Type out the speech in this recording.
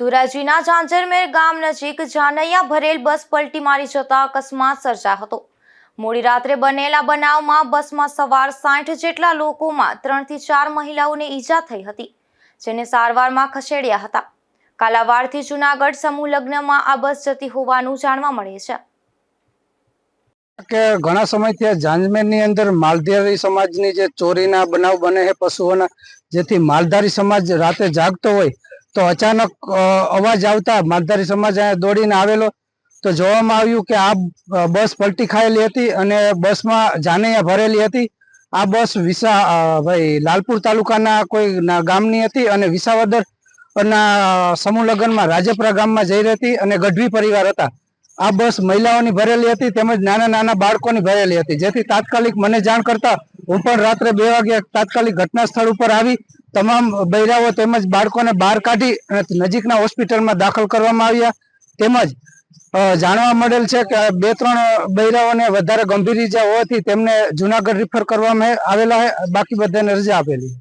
ધોરાજીના ઝાંઝરમેર ગામ નજીક જાનૈયા ભરેલ બસ પલટી મારી જતા અકસ્માત સર્જાયો હતો. મોડી રાત્રે બનેલા બનાવમાં બસમાં સવાર સાઠ જેટલા લોકોમાં ત્રણથી ચાર મહિલાઓને ઈજા થઈ હતી, જેને સારવારમાં ખસેડ્યા હતા. કાલાવાડથી જુનાગઢ સમૂહ લગ્નમાં આ બસ જતી હોવાનું જાણવા મળે છે. કે ઘણા સમયથી આ જાંજમેરની અંદર માલધારી સમાજની જે ચોરીના બનાવ બને છે પશુઓના, જેથી માલધારી સમાજ રાતે જાગતો હોય તો અચાનક અવાજ આવતા માલધારી સમાજ દોડીને આવેલો. તો જોવામાં આવ્યું કે આ બસ પલટી ખાયેલી હતી અને બસમાં જાનૈયા ભરેલી હતી. આ બસ વિસા ભાઈ, લાલપુર તાલુકાના કોઈ ગામની હતી અને વિસાવદર ના સમૂહ લગ્નમાં રાજપરા ગામમાં જઈ રહી હતી અને ગઢવી પરિવાર હતા. આ બસ મહિલાઓની ભરેલી હતી તેમજ નાના નાના બાળકોની ભરેલી હતી. જેથી તાત્કાલિક મને જાણ કરતા હું પણ રાત્રે બે વાગે તાત્કાલિક ઘટના સ્થળ ઉપર આવી, તમામ બૈરાઓ તેમજ બાળકોને બહાર કાઢી અને નજીકના હોસ્પિટલમાં દાખલ કરવામાં આવ્યા. તેમજ જાણવા મળેલ છે કે બે ત્રણ બૈરાઓને વધારે ગંભીર ઈજા હોવાથી તેમને જુનાગઢ રિફર કરવામાં આવેલા બાકી બધાને રજા આપેલી